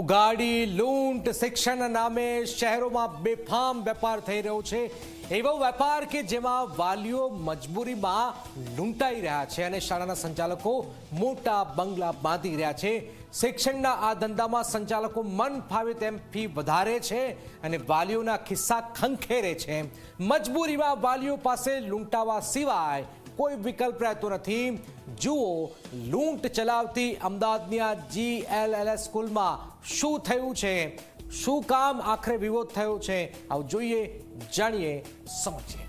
ઉગાડી લૂંટ શિક્ષણના નામે શહેરોમાં બેફામ વેપાર થઈ રહ્યો છે. એવો વેપાર કે જેમાં વાલીઓ મજબૂરીમાં લૂંટાઈ રહ્યા છે અને શાળાના સંચાલકો મોટા બંગલા બાંધી રહ્યા છે. શિક્ષણના આ ધંધામાં સંચાલકો મન ફાવે તેમ ફી વધારે છે અને વાલીઓના ખિસ્સા ખંખેરે છે. મજબૂરીમાં વાલીઓ પાસે લૂંટાવા સિવાય કોઈ વિકલ્પ રહેતો નથી. જુઓ, લૂંટ ચલાવતી અમદાવાદની આ જીએલએલએસ સ્કૂલમાં શું થયું છે? શું કામ આખરે વિરોધ થયો છે? આવું જોઈએ, જાણીએ, સમજીએ.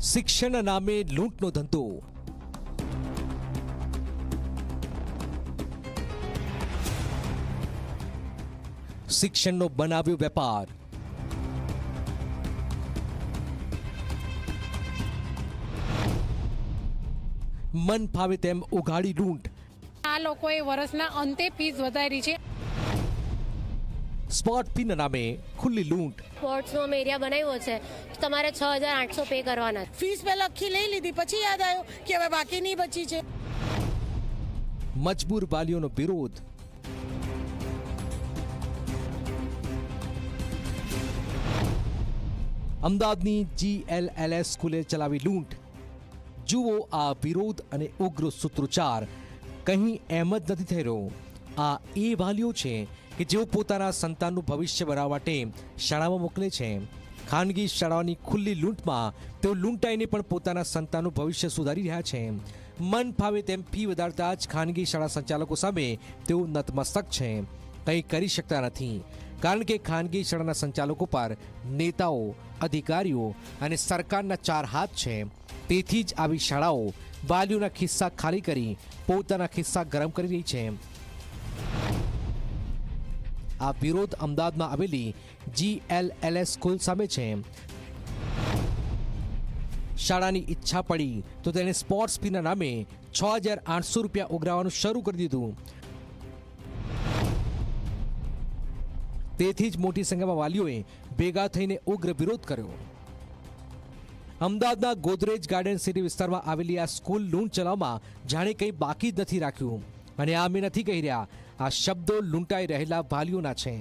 શિક્ષણ નામે લૂંટનો ધંધો. શિક્ષણનો બનાવ્યો વેપાર. મન ફાવે તેમ ઉઘાડી લૂંટ. આ લોકોએ વર્ષના અંતે ફીસ વધારી છે. સ્પોટ ફીના નામે ખુલ્લી લૂંટ. સ્પોર્ટ્સનો અમે એરિયા બનાવ્યો છે. તમારે છ હજાર આઠસો પે કરવાના. ફીસ પહેલાં આખી લઈ લીધી પછી યાદ આવ્યું કે હવે બાકી નહીં બચી છે. મજબૂર વાલીઓનો વિરોધ. અમદાવાદની જીએલએલએસ સ્કૂલે ચલાવી લૂંટ. જુઓ આ વિરોધ અને ઉગ્ર સૂત્રોચ્ચાર. કંઈ એમ જ નથી થઈ રહ્યો. આ એ વાલીઓ છે કે જેઓ પોતાના સંતાનનું ભવિષ્ય બનાવવા માટે શાળામાં મોકલે છે. ખાનગી શાળાઓની ખુલ્લી લૂંટમાં તેઓ લૂંટાઈને પણ પોતાના સંતાનનું ભવિષ્ય સુધારી રહ્યા છે. મન ફાવે તેમ ફી વધારતા જ ખાનગી શાળા સંચાલકો સામે તેઓ નતમસ્તક છે. કંઈ કરી શકતા નથી. કારણ કે ખાનગી શાળાના સંચાલકો પર નેતાઓ, અધિકારીઓ અને સરકારના ચાર હાથ છે. તેથી જ આવી શાળાઓ વાલીઓના ખિસ્સા ખાલી કરી પોતાના ખિસ્સા ગરમ કરી રહી છે. આ વિરોધ અમદાવાદમાં આવેલી જીએલએલએસ સ્કૂલ સામે છે. શાળાની ઈચ્છા પડી તો તેને સ્પોર્ટ્સ ફીના નામે છ હજાર આઠસો રૂપિયા ઉઘરાવવાનું શરૂ કરી દીધું. તેથી જ મોટી સંખ્યામાં વાલીઓએ ભેગા થઈને ઉગ્ર વિરોધ કર્યો. અમદાવાદના ગોદરેજ ગાર્ડન સિટી વિસ્તારમાં આવેલી આ સ્કૂલ લૂંટ ચલાવવામાં જાણે કંઈ બાકી જ નથી રાખ્યું. અને આ અમે નથી કહી રહ્યા, આ શબ્દો લૂંટાઈ રહેલા વાલીઓના છે.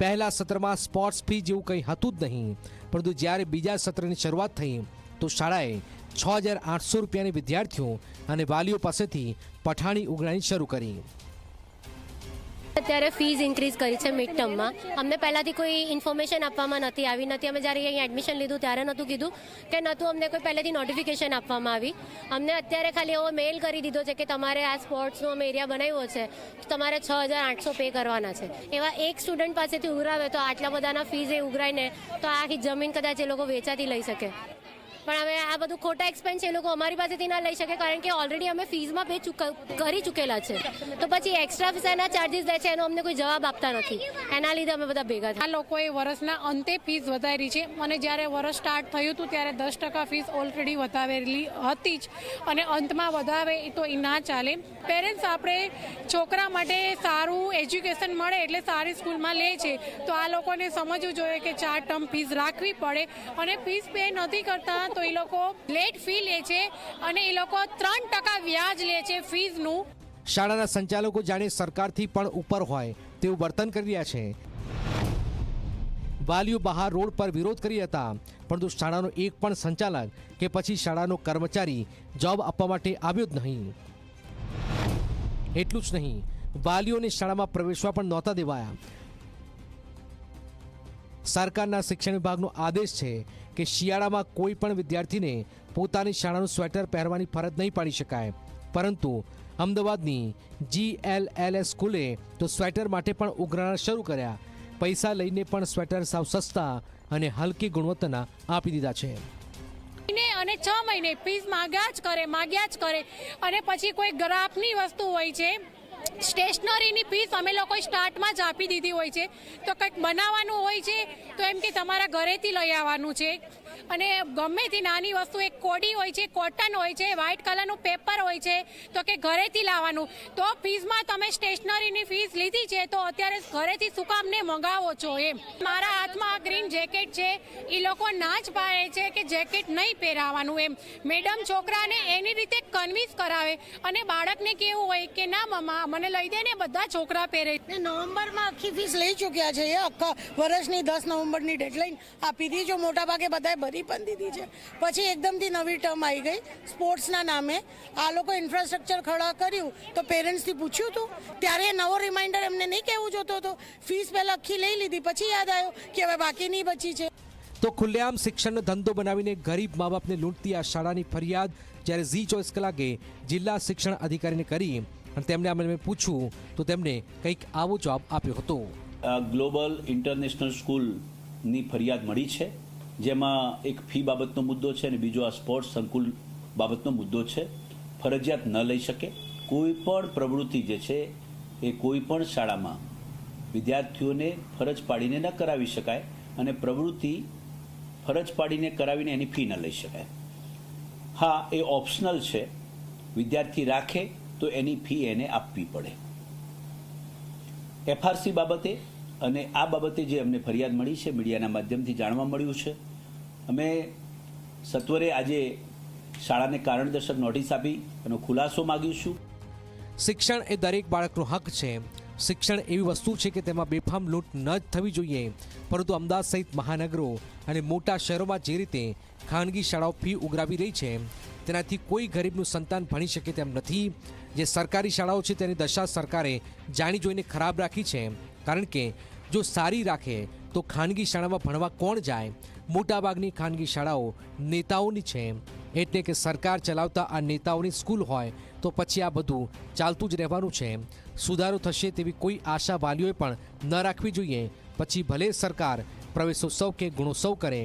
પહેલા સત્રમાં સ્પોર્ટ્સ ફી જેવું કંઈ હતું જ નહીં, પરંતુ જ્યારે બીજા સત્રની શરૂઆત થઈ, તો શાળાએ છ હજાર આઠસો રૂપિયાની વિદ્યાર્થીઓ અને વાલીઓ પાસેથી પઠાણી ઉઘરાણી શરૂ કરી. અત્યારે ફીસ ઇન્ક્રીઝ કરી છે મિડ ટર્મમાં અમને પહેલાંથી કોઈ ઇન્ફોર્મેશન આપવામાં નથી આવી. નથી, અમે જ્યારે અહીં એડમિશન લીધું, ત્યારે નહોતું કીધું કે નહોતું અમને કોઈ પહેલેથી નોટિફિકેશન આપવામાં આવી. અમને અત્યારે ખાલી એવો મેલ કરી દીધો છે કે તમારે આ સ્પોર્ટ્સનો અમે એરિયા બનાવ્યો છે. તો તમારે છ હજાર આઠસો પે કરવાના છે. એવા એક સ્ટુડન્ટ પાસેથી ઉઘરાવે તો આટલા બધાના ફીઝ એ ઉઘરાઈને તો આખી જમીન કદાચ એ લોકો વેચાતી લઈ શકે. પણ હવે આ બધું ખોટા એક્સપેન્સ એ લોકો અમારી પાસેથી ના લઈ શકે કારણ કે ઓલરેડી અમે ફીઝમાં પે કરી ચૂકેલા છે. તો પછી એક્સ્ટ્રા શેના ચાર્જીસ લે છે, એનો અમને કોઈ જવાબ આપતા નથી. એના લીધે અમે બધા ભેગા આ લોકોએ વર્ષના અંતે ફીસ વધારી છે. અને જ્યારે વર્ષ સ્ટાર્ટ થયું હતું, ત્યારે દસ ટકા ફીસ ઓલરેડી વધારેલી હતી જ. અને અંતમાં વધારે તો એ ના ચાલે. પેરેન્ટ્સ આપણે છોકરા માટે સારું એજ્યુકેશન મળે એટલે સારી સ્કૂલમાં લે છે. તો આ લોકોને સમજવું જોઈએ કે ચાર ટર્મ ફીસ રાખવી પડે. અને ફીસ પે નથી કરતા તો એ લોકો લેટ ફી લે છે અને એ લોકો ત્રણ ટકા વ્યાજ લે છે ફીઝનું શાળાના સંચાલકો જાણે સરકારથી પણ ઉપર હોય તેવું વર્તન કરી રહ્યા છે. વાલીઓ બહાર રોડ પર વિરોધ કરી હતા, પરંતુ શાળાનો એક પણ સંચાલક કે પછી શાળાનો કર્મચારી જોબ આપવા માટે આવ્યો જ નહીં. એટલું જ નહીં, વાલીઓને શાળામાં પ્રવેશવા પણ નહોતા દેવાયા. સરકારના શિક્ષણ વિભાગનો આદેશ છે કે શિયાળામાં કોઈ પણ વિદ્યાર્થીને પોતાની શાળાનું સ્વેટર પહેરવાની ફરજ નહીં પાડી શકાય. પરંતુ અમદાવાદની જીએલએલએસ સ્કૂલે તો સ્વેટર માટે પણ ઉઘરાણા શરૂ કર્યા. પૈસા લઈને પણ સ્વેટર સાવ સસ્તા અને હલકી ગુણવત્તાના આપી દીધા છે. અને છ મહિને ફીસ માગ્યા જ કરે, માગ્યા જ કરે. અને પછી કોઈ ગ્રાફની વસ્તુ હોય છે સ્ટેશનરીની ફીસ અમે લોકો સ્ટાર્ટમાં જ આપી દીધી હોય છે. તો કંઈક બનાવવાનું હોય છે, તો એમ કે તમારા ઘરેથી લઈ આવવાનું છે. અને ગમે તે નાની વસ્તુ, એક કોડી હોય છે, કોટન હોય છે વ્હાઇટ કલરનું પેપર હોય છે, તો કે ઘરેથી લાવવાનું. તો ફીઝમાં તમે સ્ટેશનરીની ફીસ લીધી છે, તો અત્યારે ઘરેથી શું કામ ને મંગાવો છો એમ. મારા હાથમાં આ ગ્રીન જેકેટ છે. એ લોકો ના જ પાડે છે કે જેકેટ નહીં પહેરાવાનું એમ. મેડમ છોકરાને એની રીતે કન્વિન્સ કરાવે. અને બાળકને કેવું હોય કે, ના મમ્મા, મને લઈ દે ને બધા છોકરા પહેરે. નવેમ્બરમાં આખી ફીસ લઈ ચૂક્યા છે. એ આખા વર્ષની દસ નવેમ્બરની ડેડલાઇન આપી હતી જો મોટા ભાગે બધાએ ભરી પણ દીધી છે. પછી એકદમથી નવી ટર્મ આવી ગઈ. સ્પોર્ટ્સના નામે આ લોકો ઇન્ફ્રાસ્ટ્રક્ચર ખડા કર્યું તો પેરેન્ટ્સથી પૂછ્યું હતું ત્યારે નવો રિમાઇન્ડર એમને નહીં કહેવું જોતો હતો. ફીસ પહેલાં આખી લઈ લીધી પછી યાદ આવ્યો કે હવે બાકી નહીં બચી છે. તો ખુલ્લેઆમ શિક્ષણનો ધંધો બનાવીને ગરીબ મા બાપને લૂંટતી આ શાળાની ફરિયાદ જ્યારે ઝી ચોવીસ કલાકે જિલ્લા શિક્ષણ અધિકારીને કરી અને તેમને અમે પૂછ્યું તો તેમણે કંઈક આવો જવાબ આપ્યો હતો. ગ્લોબલ ઇન્ટરનેશનલ સ્કૂલની ફરિયાદ મળી છે. જેમાં એક ફી બાબતનો મુદ્દો છે અને બીજો આ સ્પોર્ટ્સ સંકુલ બાબતનો મુદ્દો છે. ફરજિયાત ન લઈ શકે. કોઈ પણ પ્રવૃત્તિ જે છે એ કોઈ પણ શાળામાં વિદ્યાર્થીઓને ફરજ પાડીને ન કરાવી શકાય અને પ્રવૃત્તિ ફરજ પાડીને કરાવીને એની ફી ન લઈ શકાય. હા, એ ઓપ્શનલ છે. વિદ્યાર્થી રાખે તો એની ફી એને આપવી પડે. એફઆરસી બાબતે અને આ બાબતે જે અમને ફરિયાદ મળી છે, મીડિયાના માધ્યમથી જાણવા મળ્યું છે. અમે સત્વરે આજે શાળાને કારણદર્શક નોટિસ આપી એનો ખુલાસો માગીશું શિક્ષણ એ દરેક બાળકનો હક છે. શિક્ષણ એવી વસ્તુ છે કે તેમાં બેફામ લૂંટ ન જ થવી જોઈએ. પરંતુ અમદાવાદ સહિત મહાનગરો અને મોટા શહેરોમાં જે રીતે ખાનગી શાળાઓ ફી ઉઘરાવી રહી છે, તેનાથી કોઈ ગરીબનું સંતાન ભણી શકે તેમ નથી. જે સરકારી શાળાઓ છે, તેની દશા સરકારે જાણી જોઈને ખરાબ રાખી છે. કારણ કે જો સારી રાખે તો ખાનગી શાળામાં ભણવા કોણ જાય? મોટાભાગની ખાનગી શાળાઓ નેતાઓની છે. એટલે કે સરકાર ચલાવતા આ નેતાઓની સ્કૂલ હોય તો પછી આ બધું ચાલતું જ રહેવાનું છે. સુધારો થશે તેવી કોઈ આશા વાલીઓએ પણ ન રાખવી જોઈએ. પછી ભલે સરકાર પ્રવેશોત્સવ કે ગુણોત્સવ કરે,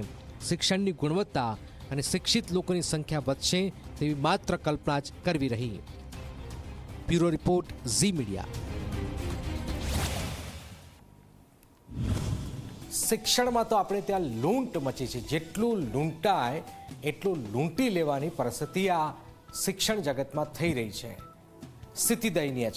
શિક્ષણની ગુણવત્તા અને શિક્ષિત લોકોની સંખ્યા વધશે તેવી માત્ર કલ્પના જ કરવી રહી. Bureau report Zee media. શિક્ષણમાં તો આપણે ત્યાં લૂંટ મચી છે. જેટલું લૂંટાય, એટલું લૂંટી લેવાની પરિસ્થિતિ આ શિક્ષણ જગતમાં થઈ રહી છે. સ્થિતિ દયનીય છે.